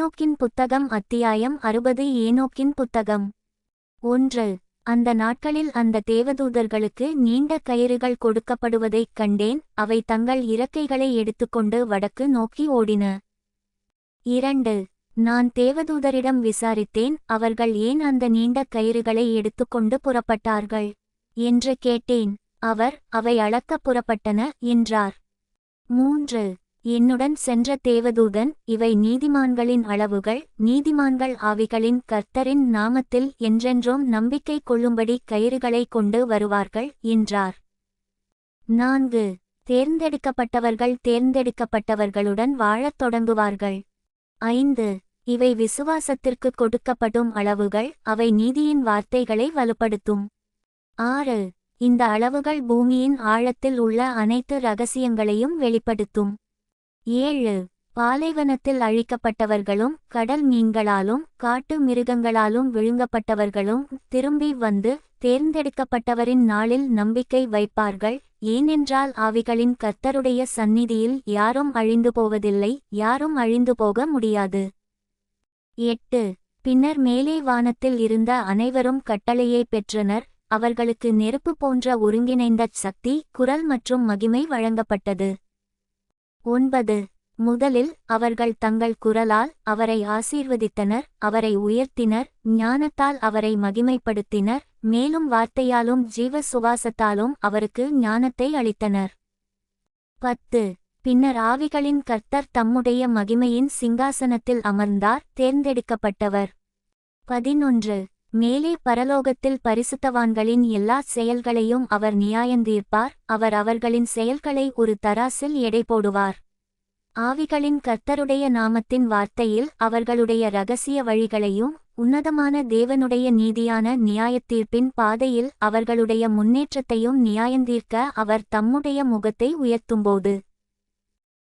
ஏனோக்கின் புத்தகம் அத்தியாயம் அறுபது. ஏனோக்கின் புத்தகம் ஒன்று. அந்த நாட்களில் அந்த தேவதூதர்களுக்கு நீண்ட கயிறுகள் கொடுக்கப்படுவதைக் கண்டேன். அவை தங்கள் இறக்கைகளை எடுத்துக்கொண்டு வடக்கு நோக்கி ஓடின. இரண்டு. நான் தேவதூதரிடம் விசாரித்தேன். அவர்கள் ஏன் அந்த நீண்ட கயிறுகளை எடுத்துக்கொண்டு புறப்பட்டார்கள் என்று கேட்டேன். அவர் அவை அளக்கப் புறப்பட்டன என்றார். மூன்று. என்னுடன் சென்ற தேவதூதன் இவை நீதிமான்களின் அளவுகள் நீதிமான்கள் ஆவிகளின் கர்த்தரின் நாமத்தில் என்றென்றும் நம்பிக்கை கொள்ளும்படி கயிறுகளை கொண்டு வருவார்கள் என்றார். நான்கு. தேர்ந்தெடுக்கப்பட்டவர்கள் தேர்ந்தெடுக்கப்பட்டவர்களுடன் வாழத் தொடங்குவார்கள். ஐந்து. இவை விசுவாசத்திற்கு கொடுக்கப்படும் அளவுகள் அவை நீதியின் வார்த்தைகளை வலுப்படுத்தும். ஆறு. இந்த அளவுகள் பூமியின் ஆழத்தில் உள்ள அனைத்து ரகசியங்களையும் வெளிப்படுத்தும். ஏழு. பாலைவனத்தில் அழிக்கப்பட்டவர்களும் கடல் மீன்களாலும் காட்டு மிருகங்களாலும் விழுங்கப்பட்டவர்களும் திரும்பி வந்து தேர்ந்தெடுக்கப்பட்டவரின் நாளில் நம்பிக்கை வைப்பார்கள். ஏனென்றால் ஆவிகளின் கர்த்தருடைய சந்நிதியில் யாரும் அழிந்து போவதில்லை யாரும் அழிந்து போக முடியாது. எட்டு. பின்னர் மேலே வானத்தில் இருந்த அனைவரும் கட்டளையை பெற்றனர். அவர்களுக்கு நெருப்பு போன்ற ஒருங்கிணைந்த சக்தி குரல் மற்றும் மகிமை வழங்கப்பட்டது. ஒன்பது. முதலில் அவர்கள் தங்கள் குரலால் அவரை ஆசீர்வதித்தனர் அவரை உயர்த்தினர் ஞானத்தால் அவரை மகிமைப்படுத்தினர் மேலும் வார்த்தையாலும் ஜீவ சுவாசத்தாலும் அவருக்கு ஞானத்தை அளித்தனர். பத்து. பின்னர் ஆவிகளின் கர்த்தர் தம்முடைய மகிமையின் சிங்காசனத்தில் அமர்ந்தார் தேர்ந்தெடுக்கப்பட்டவர். பதினொன்று. மேலே பரலோகத்தில் பரிசுத்தவான்களின் எல்லா செயல்களையும் அவர் நியாயந்தீர்ப்பார் அவர் அவர்களின் செயல்களை ஒரு தராசில் எடை போடுவார். ஆவிகளின் கர்த்தருடைய நாமத்தின் வார்த்தையில் அவர்களுடைய ரகசிய வழிகளையும் உன்னதமான தேவனுடைய நீதியான நியாயத்தீர்ப்பின் பாதையில் அவர்களுடைய முன்னேற்றத்தையும் நியாயந்தீர்க்க அவர் தம்முடைய முகத்தை உயர்த்தும்போது.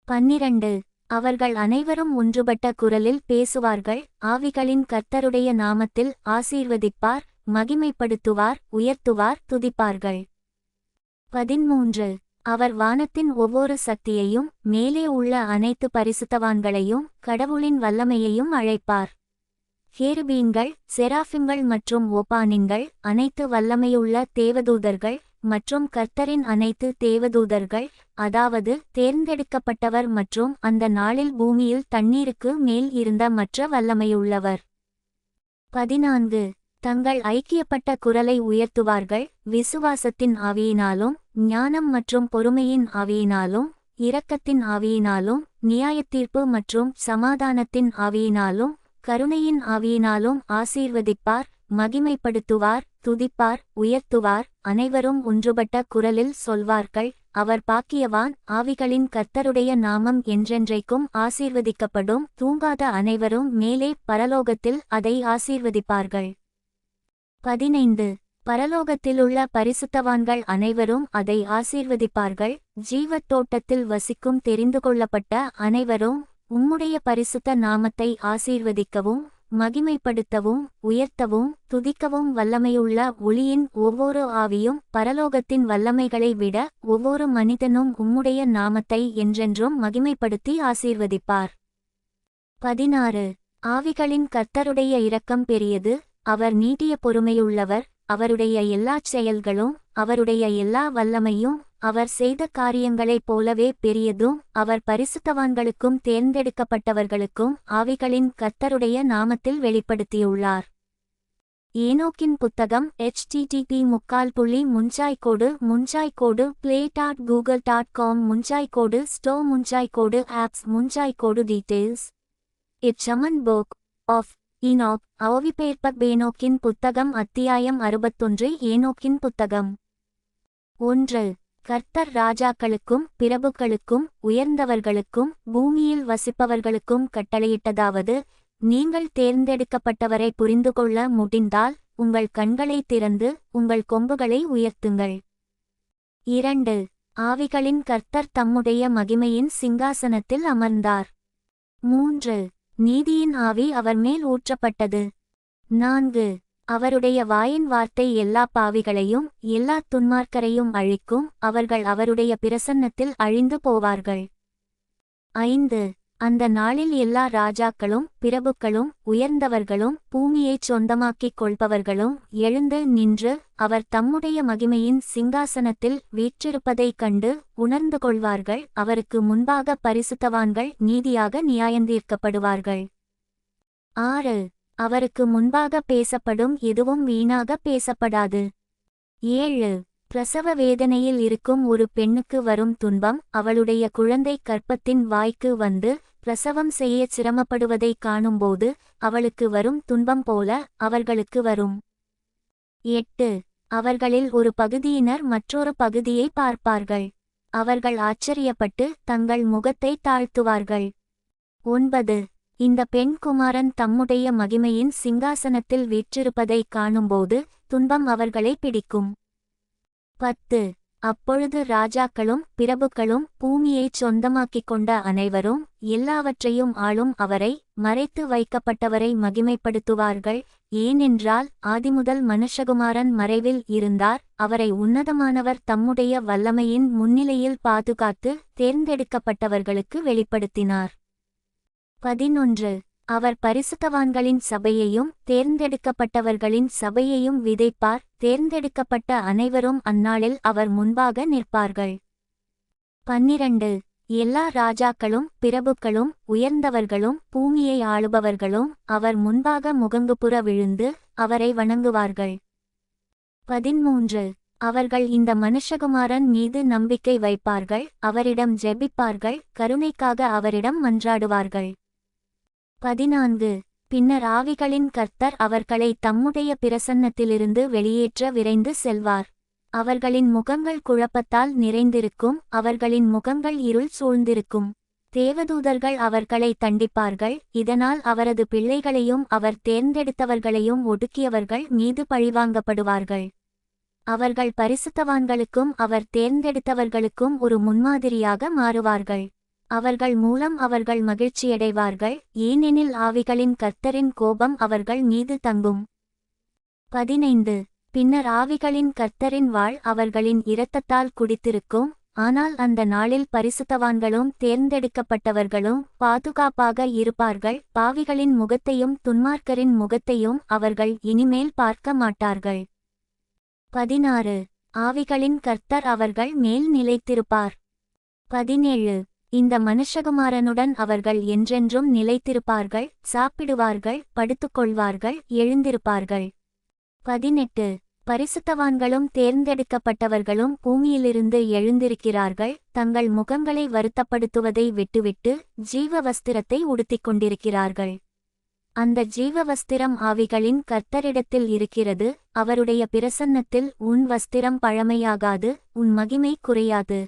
பன்னிரண்டு. அவர்கள் அனைவரும் ஒன்றுபட்ட குரலில் பேசுவார்கள். ஆவிகளின் கர்த்தருடைய நாமத்தில் ஆசீர்வதிப்பார் மகிமைப்படுத்துவார் உயர்த்துவார் துதிப்பார்கள். பதிமூன்று அவர் வானத்தின் ஒவ்வொரு சக்தியையும் மேலே உள்ள அனைத்து பரிசுத்தவான்களையும் கடவுளின் வல்லமையையும் அழைப்பார். ஹேருபீன்கள் செராஃபிம்கள் மற்றும் ஓபானின்கள் அனைத்து வல்லமையுள்ள தேவதூதர்கள் மற்றும் கர்த்தரின் அனைத்து தேவதூதர்கள் அதாவது தேர்ந்தெடுக்கப்பட்டவர் மற்றும் அந்த நாளில் பூமியில் தண்ணீருக்கு மேல் இருந்த மற்ற வல்லமையுள்ளவர். பதினான்கு. தங்கள் ஐக்கியப்பட்ட குரலை உயர்த்துவார்கள் விசுவாசத்தின் ஆவியினாலும் ஞானம் மற்றும் பொறுமையின் ஆவியினாலும் இரக்கத்தின் ஆவியினாலும் நியாயத்தீர்ப்பு மற்றும் சமாதானத்தின் ஆவியினாலும் கருணையின் ஆவியினாலும் ஆசீர்வதிப்பார் மகிமைப்படுத்துவார் துதிப்பார் உயர்த்துவார் அனைவரும் ஒன்றுபட்ட குரலில் சொல்வார்கள் அவர் பாக்கியவான் ஆவிகளின் கர்த்தருடைய நாமம் என்றென்றைக்கும் ஆசீர்வதிக்கப்படும் தூங்காத அனைவரும் மேலே பரலோகத்தில் அதை ஆசீர்வதிப்பார்கள். பதினைந்து. பரலோகத்திலுள்ள பரிசுத்தவான்கள் அனைவரும் அதை ஆசீர்வதிப்பார்கள் ஜீவத் தோட்டத்தில் வசிக்கும் தெரிந்து கொள்ளப்பட்ட அனைவரும் உம்முடைய பரிசுத்த நாமத்தை ஆசீர்வதிக்கவும் மகிமைப்படுத்தவும் உயர்த்தவும் துதிக்கவும் வல்லமையுள்ள ஒளியின் ஒவ்வொரு ஆவியும் பரலோகத்தின் வல்லமைகளை விட ஒவ்வொரு மனிதனும் உம்முடைய நாமத்தை என்றென்றும் மகிமைப்படுத்தி ஆசீர்வதிப்பார். பதினாறு. ஆவிகளின் கர்த்தருடைய இரக்கம் பெரியது அவர் நீட்டிய பொறுமையுள்ளவர் அவருடைய எல்லாச் செயல்களும் அவருடைய எல்லா வல்லமையும் அவர் செய்த காரியங்களைப் போலவே பெரியதும் அவர் பரிசுத்தவான்களுக்கும் தேர்ந்தெடுக்கப்பட்டவர்களுக்கும் ஆவிகளின் கர்த்தருடைய நாமத்தில் வெளிப்படுத்தியுள்ளார். ஏனோக்கின் புத்தகம் ஹெச்டிடிபி முக்கால் புள்ளி முஞ்சாய்கோடு முஞ்சாய்கோடு play dot Google dot com முஞ்சாய்கோடு store முஞ்சாய்கோடு ஆப்ஸ் முன்சாய்க்கோடு டீட்டெயில்ஸ் இட்சமன் புக் ஆஃப் ஈனோக் அவிபேற்பக் பேனோக்கின் புத்தகம் அத்தியாயம் அறுபத்தொன்று ஏனோக்கின் புத்தகம். ஒன்று. கர்த்தர் ராஜாக்களுக்கும் பிரபுக்களுக்கும் உயர்ந்தவர்களுக்கும் பூமியில் வசிப்பவர்களுக்கும் கட்டளையிட்டதாவது நீங்கள் தேர்ந்தெடுக்கப்பட்டவரை புரிந்து கொள்ள முடிந்தால் உங்கள் கண்களை திறந்து உங்கள் கொம்புகளை உயர்த்துங்கள். இரண்டு. ஆவிகளின் கர்த்தர் தம்முடைய மகிமையின் சிங்காசனத்தில் அமர்ந்தார். மூன்று. நீதியின் ஆவி அவர் மேல் ஊற்றப்பட்டது. நான்கு. அவருடைய வாயின் வார்த்தை எல்லா பாவிகளையும் எல்லா துன்மார்க்கரையும் அழிக்கும் அவர்கள் அவருடைய பிரசன்னத்தில் அழிந்து போவார்கள். ஐந்து. அந்த நாளில் எல்லா ராஜாக்களும் பிரபுக்களும் உயர்ந்தவர்களும் பூமியைச் சொந்தமாக்கிக் கொள்பவர்களும் எழுந்து நின்று அவர் தம்முடைய மகிமையின் சிங்காசனத்தில் வீற்றிருப்பதைக் கண்டு உணர்ந்து கொள்வார்கள். அவருக்கு முன்பாக பரிசுத்தவான்கள் நீதியாக நியாயந்தீர்க்கப்படுவார்கள். ஆறு. அவருக்கு முன்பாக பேசப்படும் எதுவும் வீணாக பேசப்படாது. ஏழு. பிரசவ வேதனையில் இருக்கும் ஒரு பெண்ணுக்கு வரும் துன்பம் அவளுடைய குழந்தை கற்பத்தின் வாய்க்கு வந்து பிரசவம் செய்ய சிரமப்படுவதைக் காணும்போது அவளுக்கு வரும் துன்பம் போல அவர்களுக்கு வரும். எட்டு. அவர்களில் ஒரு பகுதியினர் மற்றொரு பகுதியை பார்ப்பார்கள். அவர்கள் ஆச்சரியப்பட்டு தங்கள் முகத்தை தாழ்த்துவார்கள். ஒன்பது. இந்த பெண் குமாரன் தம்முடைய மகிமையின் சிங்காசனத்தில் வீற்றிருப்பதைக் காணும்போது துன்பம் அவர்களை பிடிக்கும். பத்து. அப்பொழுது ராஜாக்களும் பிரபுக்களும் பூமியைச் சொந்தமாக்கிக் கொண்ட அனைவரும் எல்லாவற்றையும் ஆளும் அவரை மறைத்து வைக்கப்பட்டவரை மகிமைப்படுத்துவார்கள். ஏனென்றால் ஆதிமுதல் மனுஷகுமாரன் மறைவில் இருந்தார். அவரை உன்னதமானவர் தம்முடைய வல்லமையின் முன்னிலையில் பாதுகாத்து தேர்ந்தெடுக்கப்பட்டவர்களுக்கு வெளிப்படுத்தினார். பதினொன்று. அவர் பரிசுத்தவான்களின் சபையையும் தேர்ந்தெடுக்கப்பட்டவர்களின் சபையையும் விதைப்பார். தேர்ந்தெடுக்கப்பட்ட அனைவரும் அந்நாளில் அவர் முன்பாக நிற்பார்கள். பன்னிரண்டு. எல்லா ராஜாக்களும் பிரபுக்களும் உயர்ந்தவர்களும் பூமியை ஆளுபவர்களும் அவர் முன்பாக முகங்குப்புற விழுந்து அவரை வணங்குவார்கள். பதிமூன்று. அவர்கள் இந்த மனுஷகுமாரன் மீது நம்பிக்கை வைப்பார்கள். அவரிடம் ஜெபிப்பார்கள். கருணைக்காக அவரிடம் மன்றாடுவார்கள். பதினான்கு. பின்னர் ஆவிகளின் கர்த்தர் அவர்களை தம்முடைய பிரசன்னத்திலிருந்து வெளியேற்ற விரைந்து செல்வார். அவர்களின் முகங்கள் குழப்பத்தால் நிறைந்திருக்கும் அவர்களின் முகங்கள் இருள் சூழ்ந்திருக்கும். தேவதூதர்கள் அவர்களை தண்டிப்பார்கள் இதனால் அவரது பிள்ளைகளையும் அவர் தேர்ந்தெடுத்தவர்களையும் ஒடுக்கியவர்கள் மீது பழிவாங்கப்படுவார்கள். அவர்கள் பரிசுத்தவான்களுக்கும் அவர் தேர்ந்தெடுத்தவர்களுக்கும் ஒரு முன்மாதிரியாக மாறுவார்கள். அவர்கள் மூலம் அவர்கள் மகிழ்ச்சியடைவார்கள் ஏனெனில் ஆவிகளின் கர்த்தரின் கோபம் அவர்கள் மீது தங்கும். பதினைந்து. பின்னர் ஆவிகளின் கர்த்தரின் வாழ் அவர்களின் இரத்தத்தால் குடித்திருக்கும் ஆனால் அந்த நாளில் பரிசுத்தவான்களும் தேர்ந்தெடுக்கப்பட்டவர்களும் பாதுகாப்பாக இருப்பார்கள் பாவிகளின் முகத்தையும் துன்மார்க்கரின் முகத்தையும் அவர்கள் இனிமேல் பார்க்க மாட்டார்கள். பதினாறு. ஆவிகளின் கர்த்தர் அவர்கள் மேல் நிலைத்திருப்பார். பதினேழு. இந்த மனுஷகுமாரனுடன் அவர்கள் என்றென்றும் நிலைத்திருப்பார்கள் சாப்பிடுவார்கள் படுத்துக்கொள்வார்கள் எழுந்திருப்பார்கள். பதினெட்டு. பரிசுத்தவான்களும் தேர்ந்தெடுக்கப்பட்டவர்களும் பூமியிலிருந்து எழுந்திருக்கிறார்கள் தங்கள் முகங்களை வருத்தப்படுத்துவதை விட்டுவிட்டு ஜீவ வஸ்திரத்தை உடுத்திக் கொண்டிருக்கிறார்கள் அந்த ஜீவ வஸ்திரம் ஆவிகளின் கர்த்தரிடத்தில் இருக்கிறது அவருடைய பிரசன்னத்தில் உன் வஸ்திரம் பழமையாகாது உன் மகிமை குறையாது.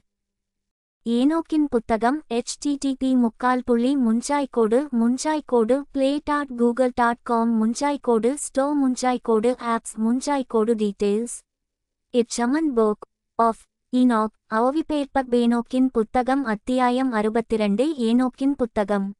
ஏனோக்கின் புத்தகம் ஹெச்டிடிபி முக்கால் புள்ளி முஞ்சாய்கோடு முஞ்சாய்கோடு play dot Google dot com முஞ்சாய்கோடு store முஞ்சாய்கோடு ஆப்ஸ் முன்சாய்க்கோடு டீட்டெயில்ஸ் இச்சமன் போக் ஆஃப் ஈனாக் அவிபேற்பக் பேனோக்கின் புத்தகம் அத்தியாயம் அறுபத்திரண்டு ஏனோக்கின் புத்தகம்.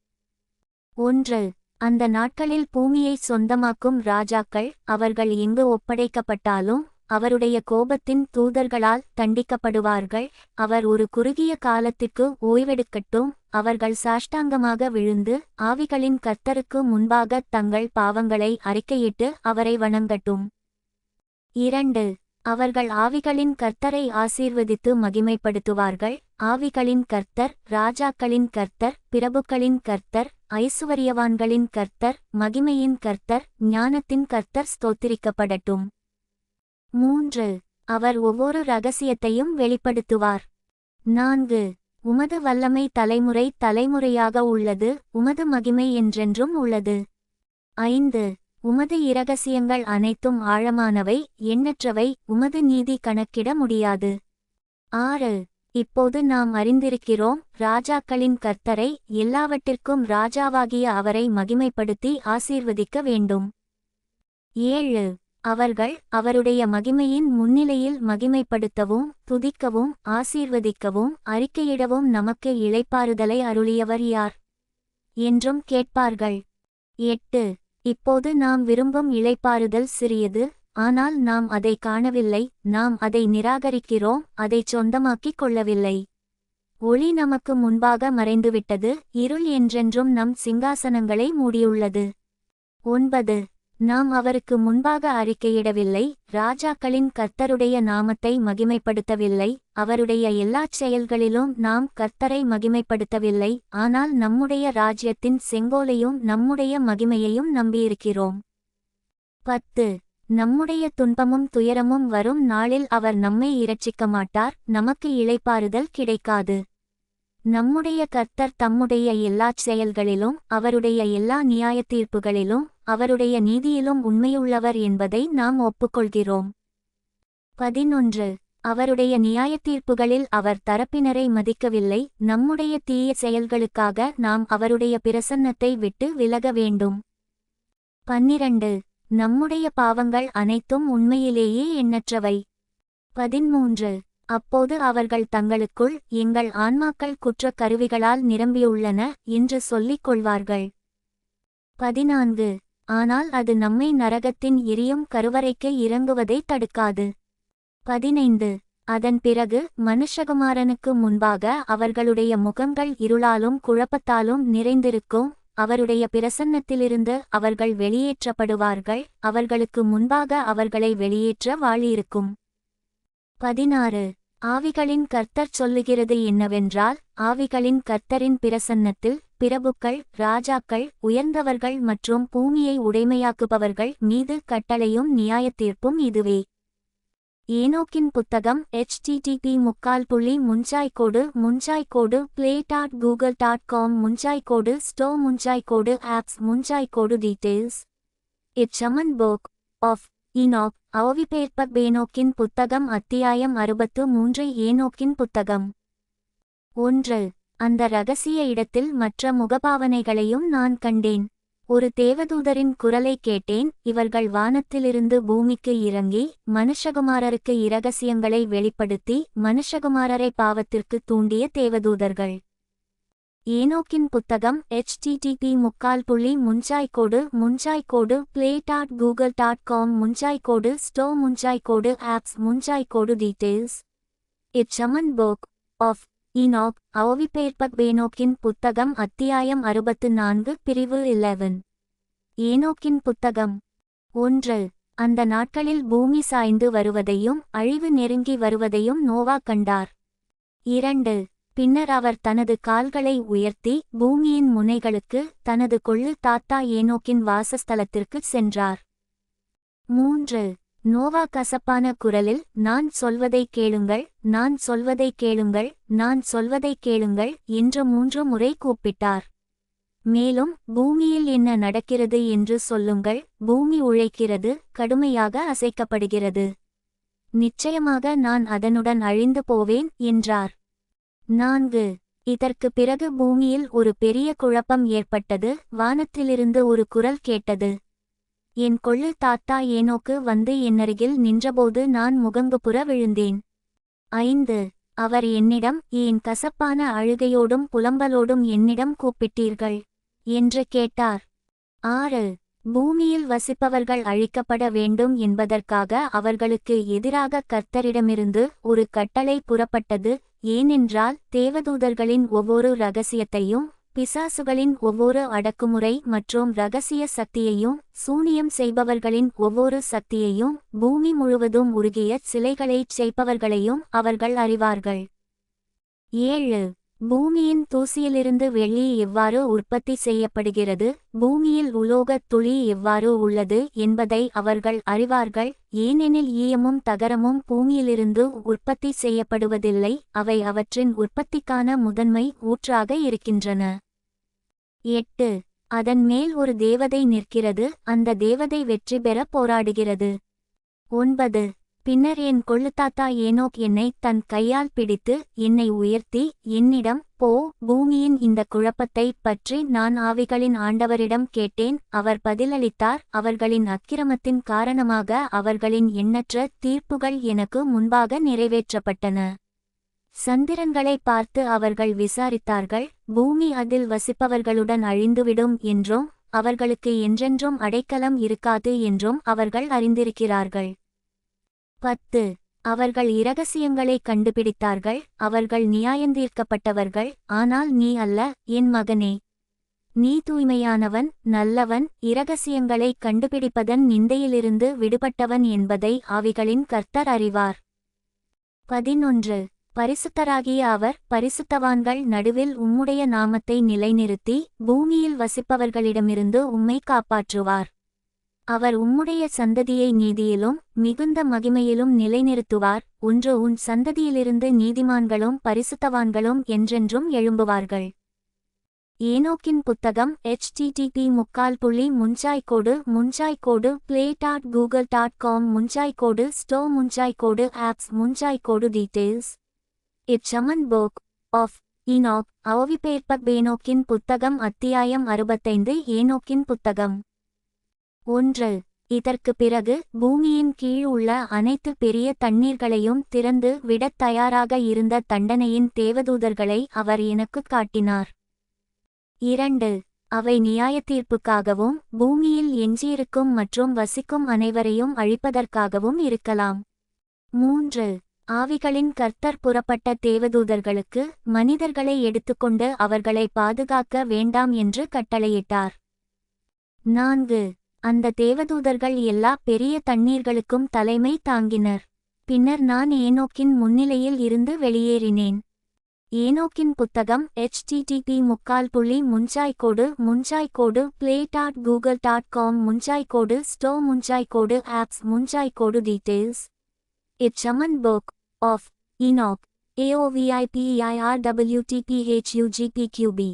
ஒன்று. அந்த நாட்களில் பூமியை சொந்தமாக்கும் ராஜாக்கள் அவர்கள் எங்கு ஒப்படைக்கப்பட்டாலும் அவருடைய கோபத்தின் தூதர்களால் தண்டிக்கப்படுவார்கள். அவர் ஒரு குறுகிய காலத்திற்கு ஓய்வெடுக்கட்டும். அவர்கள் சாஷ்டாங்கமாக விழுந்து ஆவிகளின் கர்த்தருக்கு முன்பாக தங்கள் பாவங்களை அறிக்கையிட்டு அவரை வணங்கட்டும். இரண்டு அவர்கள் ஆவிகளின் கர்த்தரை ஆசீர்வதித்து மகிமைப்படுத்துவார்கள். ஆவிகளின் கர்த்தர் ராஜாக்களின் கர்த்தர் பிரபுக்களின் கர்த்தர் ஐசுவரியவான்களின் கர்த்தர் மகிமையின் கர்த்தர் ஞானத்தின் கர்த்தர் ஸ்தோத்திரிக்கப்படட்டும். மூன்று. அவர் ஒவ்வொரு ரகசியத்தையும் வெளிப்படுத்துவார். நான்கு. உமது வல்லமை தலைமுறை தலைமுறையாக உள்ளது உமது மகிமை என்றென்றும் உள்ளது. ஐந்து. உமது இரகசியங்கள் அனைத்தும் ஆழமானவை எண்ணற்றவை உமது நீதி கணக்கிட முடியாது. ஆறு. இப்போது நாம் அறிந்திருக்கிறோம் ராஜாக்களின் கர்த்தரை எல்லாவற்றிற்கும் ராஜாவாகிய அவரை மகிமைப்படுத்தி ஆசீர்வதிக்க வேண்டும். ஏழு. அவர்கள் அவருடைய மகிமையின் முன்னிலையில் மகிமைப்படுத்தவும் துதிக்கவும் ஆசீர்வதிக்கவும் அறிக்கையிடவும் நமக்கு இழைப்பாறுதலை அருளியவர் யார்? என்றும் கேட்பார்கள். எட்டு. இப்போது நாம் விரும்பும் இழைப்பாறுதல் சிறியது ஆனால் நாம் அதை காணவில்லை நாம் அதை நிராகரிக்கிறோம் அதை சொந்தமாக்கிக் கொள்ளவில்லை. ஒளி நமக்கு முன்பாக மறைந்துவிட்டது இருள் என்றென்றும் நம் சிங்காசனங்களை மூடியுள்ளது. ஒன்பது. நாம் அவருக்கு முன்பாக அறிக்கையிடவில்லை. ராஜாக்களின் கர்த்தருடைய நாமத்தை மகிமைப்படுத்தவில்லை. அவருடைய எல்லாச் செயல்களிலும் நாம் கர்த்தரை மகிமைப்படுத்தவில்லை. ஆனால் நம்முடைய ராஜ்யத்தின் செங்கோலையும் நம்முடைய மகிமையையும் நம்பியிருக்கிறோம். பத்து. நம்முடைய துன்பமும் துயரமும் வரும் நாளில் அவர் நம்மை இரட்சிக்க மாட்டார். நமக்கு இளைப்பாறுதல் கிடைக்காது. நம்முடைய கர்த்தர் தம்முடைய எல்லாச் செயல்களிலும் அவருடைய எல்லா நியாய தீர்ப்புகளிலும் அவருடைய நீதியிலும் உண்மையுள்ளவர் என்பதை நாம் ஒப்புக்கொள்கிறோம். பதினொன்று. அவருடைய நியாய தீர்ப்புகளில் அவர் தரப்பினரை மதிக்கவில்லை. நம்முடைய தீய செயல்களுக்காக நாம் அவருடைய பிரசன்னத்தை விட்டு விலக வேண்டும். பன்னிரண்டு. நம்முடைய பாவங்கள் அனைத்தும் உண்மையிலேயே எண்ணற்றவை. பதிமூன்று. அப்போது அவர்கள் தங்களுக்குள் எங்கள் ஆன்மாக்கள் குற்றக் கருவிகளால் நிரம்பியுள்ளன என்று சொல்லிக் கொள்வார்கள். பதினான்கு. ஆனால் அது நம்மை நரகத்தின் எரியும் கருவறைக்கு இறங்குவதை தடுக்காது. பதினைந்து. அதன் பிறகு மனுஷகுமாரனுக்கு முன்பாக அவர்களுடைய முகங்கள் இருளாலும் குழப்பத்தாலும் நிறைந்திருக்கும் அவருடைய பிரசன்னத்திலிருந்து அவர்கள் வெளியேற்றப்படுவார்கள் அவர்களுக்கு முன்பாக அவர்களை வெளியேற்ற வாழியிருக்கும். பதினாறு. ஆவிகளின் கர்த்தர் சொல்லுகிறது என்னவென்றால் ஆவிகளின் கர்த்தரின் பிரசன்னத்தில் பிரபுக்கள் ராஜாக்கள் உயர்ந்தவர்கள் மற்றும் பூமியை உடைமையாக்குபவர்கள் மீது கட்டளையும் நியாயத்தீர்ப்பும் இதுவே. ஏனோக்கின் புத்தகம் ஹெச்டிடிபி முக்கால் புள்ளி முஞ்சாய்கோடு முஞ்சாய்கோடு play dot Google dot com முஞ்சாய்கோடு store முஞ்சாய்கோடு ஆப்ஸ் முஞ்சாய்கோடு டீட்டெயில்ஸ் இட்சமன் போக் ஆஃப் இனோக் அவிபேற்பக் பேனோக்கின் புத்தகம் அத்தியாயம் அறுபத்து மூன்று ஏனோக்கின் புத்தகம் ஒன்று அந்த ரகசிய இடத்தில் மற்ற முகபாவனைகளையும் நான் கண்டேன். ஒரு தேவதூதரின் குரலை கேட்டேன். இவர்கள் வானத்திலிருந்து பூமிக்கு இறங்கி மனுஷகுமாரருக்கு இரகசியங்களை வெளிப்படுத்தி மனுஷகுமாரரை பாவத்திற்கு தூண்டிய தேவதூதர்கள். ஏனோக்கின் புத்தகம் ஹெச்டிடிபி முக்கால் புள்ளி முஞ்சாய்கோடு முஞ்சாய்கோடு play dot Google dot com முஞ்சாய்கோடு store முஞ்சாய்கோடு ஆப்ஸ் முன்சாய்க்கோடு டீட்டெயில்ஸ் இட்சமன் புக் ஆஃப் ஈனாக் அவிபேற்பக் பேனோக்கின் புத்தகம் அத்தியாயம் அறுபத்து நான்கு பிரிவு இலவன் ஏனோக்கின் புத்தகம். ஒன்று. அந்த நாட்களில் பூமி சாய்ந்து வருவதையும் அழிவு நெருங்கி வருவதையும் நோவா கண்டார். இரண்டு. பின்னர் அவர் தனது கால்களை உயர்த்தி பூமியின் முனைகளுக்கு தனது கொள்ளு தாத்தா ஏனோக்கின் வாசஸ்தலத்திற்கு சென்றார். மூன்று. நோவா கசப்பான குரலில் நான் சொல்வதை கேளுங்கள் நான் சொல்வதை கேளுங்கள் நான் சொல்வதை கேளுங்கள் என்று மூன்று முறை கூப்பிட்டார். மேலும் பூமியில் என்ன நடக்கிறது என்று சொல்லுங்கள் பூமி உழைக்கிறது கடுமையாக அசைக்கப்படுகிறது. நிச்சயமாக நான் அதனுடன் அழிந்து போவேன் என்றார். நான்கு. இதற்கு பிறகு பூமியில் ஒரு பெரிய குழப்பம் ஏற்பட்டது வானத்திலிருந்து ஒரு குரல் கேட்டது. என் கொள்ளு தாத்தா ஏனோக்கு வந்து என்னருகில் நின்றபோது நான் முகங்குப்புற விழுந்தேன். ஐந்து அவர் என்னிடம் ஏன் கசப்பான அழுகையோடும் புலம்பலோடும் என்னிடம் கூப்பிட்டீர்கள் என்று கேட்டார். ஆறு பூமியில் வசிப்பவர்கள் அழிக்கப்பட வேண்டும் என்பதற்காக அவர்களுக்கு எதிராக கர்த்தரிடமிருந்து ஒரு கட்டளை புறப்பட்டது. ஏனென்றால் தேவதூதர்களின் ஒவ்வொரு ரகசியத்தையும் பிசாசுகளின் ஒவ்வொரு அடக்குமுறை மற்றும் ரகசிய சக்தியையும் சூனியம் செய்பவர்களின் ஒவ்வொரு சக்தியையும் பூமி முழுவதும் உருகிய சிலைகளைச் செய்பவர்களையும் அவர்கள் அறிவார்கள். ஏழு. பூமியின் தூசியிலிருந்து வெள்ளி எவ்வாறு உற்பத்தி செய்யப்படுகிறது? பூமியில் உலோகத் துளி எவ்வாறு உள்ளது என்பதை அவர்கள் அறிவார்கள். ஏனெனில் ஈயமும் தகரமும் பூமியிலிருந்து உற்பத்தி செய்யப்படுவதில்லை அவை அவற்றின் உற்பத்திக்கான முதன்மை ஊற்றாக இருக்கின்றன. எட்டு. அதன் மேல் ஒரு தேவதை நிற்கிறது அந்த தேவதை வெற்றி பெற போராடுகிறது. ஒன்பது. பின்னர் என் கொள்ளுத்தாத்தா ஏனோக் என்னை தன் கையால் பிடித்து என்னை உயர்த்தி என்னிடம் போ பூமியின் இந்த குழப்பத்தை பற்றி நான் ஆவிகளின் ஆண்டவரிடம் கேட்டேன் அவர் பதிலளித்தார் அவர்களின் அக்கிரமத்தின் காரணமாக அவர்களின் எண்ணற்ற தீர்ப்புகள் எனக்கு முன்பாக நிறைவேற்றப்பட்டன. சந்திரன்களை பார்த்து அவர்கள் விசாரித்தார்கள் பூமி அதில் வசிப்பவர்களுடன் அழிந்துவிடும் என்றும் அவர்களுக்கு என்றென்றும் அடைக்கலம் இருக்காது என்றும் அவர்கள் அறிந்திருக்கிறார்கள். பத்து. அவர்கள் இரகசியங்களை கண்டுபிடித்தார்கள் அவர்கள் நியாயந்தீர்க்கப்பட்டவர்கள் ஆனால் நீ அல்ல என் மகனே. நீ தூய்மையானவன் நல்லவன் இரகசியங்களை கண்டுபிடிப்பதன் நிந்தையிலிருந்து விடுபட்டவன் என்பதை ஆவிகளின் கர்த்தர் அறிவார். பதினொன்று. பரிசுத்தராகிய அவர் பரிசுத்தவான்கள் நடுவில் உம்முடைய நாமத்தை நிலைநிறுத்தி பூமியில் வசிப்பவர்களிடமிருந்து உம்மை காப்பாற்றுவார். அவர் உம்முடைய சந்ததியை நீதியிலும் மிகுந்த மகிமையிலும் நிலைநிறுத்துவார். ஒன்று உன் சந்ததியிலிருந்து நீதிமான்களும் பரிசுத்தவான்களும் என்றென்றும் எழும்புவார்கள். ஏனோக்கின் புத்தகம் ஹெச்டிடிபி முக்கால் புள்ளி முஞ்சாய்கோடு முஞ்சாய்கோடு play dot Google dot com முஞ்சாய்கோடு store முஞ்சாய்கோடு ஆப்ஸ் முஞ்சாய்கோடு டீட்டெயில்ஸ் இச்சமன் போக் ஆஃப் ஈனோக் அவவிபேர்ப்ப பேனோக்கின் புத்தகம் அத்தியாயம் அறுபத்தைந்து ஏனோக்கின் புத்தகம் ஒன்று. இதற்கு பிறகு பூமியின் கீழ் உள்ள அனைத்து பெரிய தண்ணீர்களையும் திறந்து விடத் தயாராக இருந்த தண்டனையின் தேவதூதர்களை அவர் எனக்குக் காட்டினார். இரண்டு. அவை நியாயத்தீர்ப்புக்காகவும் பூமியில் எஞ்சியிருக்கும் மற்றும் வசிக்கும் அனைவரையும் அழிப்பதற்காகவும் இருக்கலாம். மூன்று. ஆவிகளின் கர்த்தர் புறப்பட்ட தேவதூதர்களுக்கு மனிதர்களை எடுத்துக்கொண்டு அவர்களை பாதுகாக்க வேண்டாம் என்று கட்டளையிட்டார். நான்கு. அந்த தேவதூதர்கள் எல்லா பெரிய தண்ணீர்களுக்கும் தலைமை தாங்கினர். பின்னர் நான் ஏனோக்கின் முன்னிலையில் இருந்து வெளியேறினேன். ஏனோக்கின் புத்தகம் ஹெச்டிடிபி முக்கால் புள்ளி முஞ்சாய்கோடு முஞ்சாய்கோடு play dot Google dot com முஞ்சாய்கோடு store முஞ்சாய்கோடு ஆப்ஸ் முன்சாய்க்கோடு டீட்டெயில்ஸ் இச்சமன் புக் ஆஃப் இனாக் ஏஓவிஐபிஐஆர்டபிள்யூடிபிஹெச்யூஜிபிக்யூபி